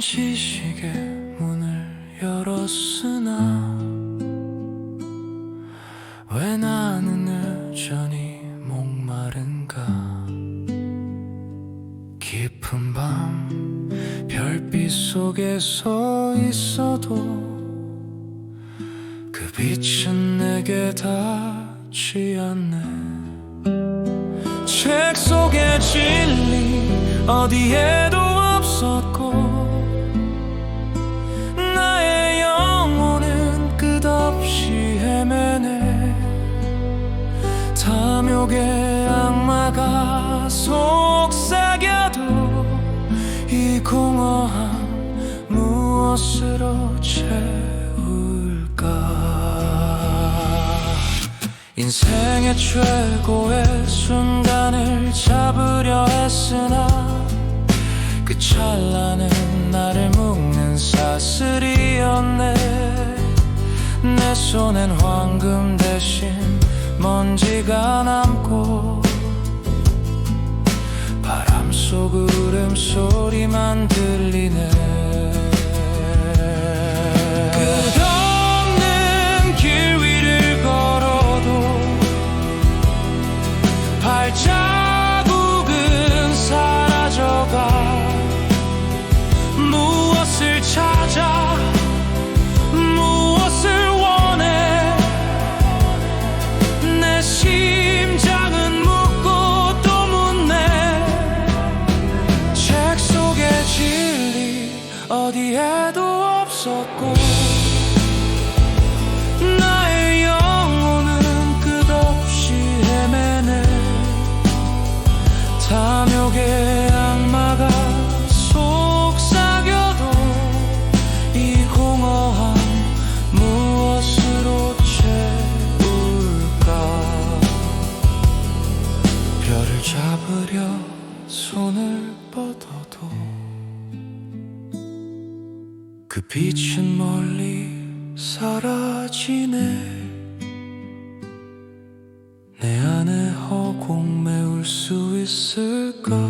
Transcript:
지식의 문을 열었으나 왜 나는 여전히 목마른가? 깊은 밤 별빛 속에 서 있어도 그 빛은 내게 닿지 않네. 책 속의 진리 어디에도 없었고 탐욕의 악마가 속삭여도 이 공허함 무엇으로 채울까? 인생의 최고의 순간을 잡으려 했으나 그 찰나는 나를 묶는 사슬이었네. 내 손엔 황금 먼지가 남고 바람 속 울음소리만 들리네. 발자 어디에도 없었고 나의 영혼은 끝없이 헤매네 탐욕의 악마가 속삭여도 이 공허함 무엇으로 채울까? 별을 잡으려 손을 뻗어도 그 빛은 멀리 사라지네. 내 안에 허공 메울 수 있을까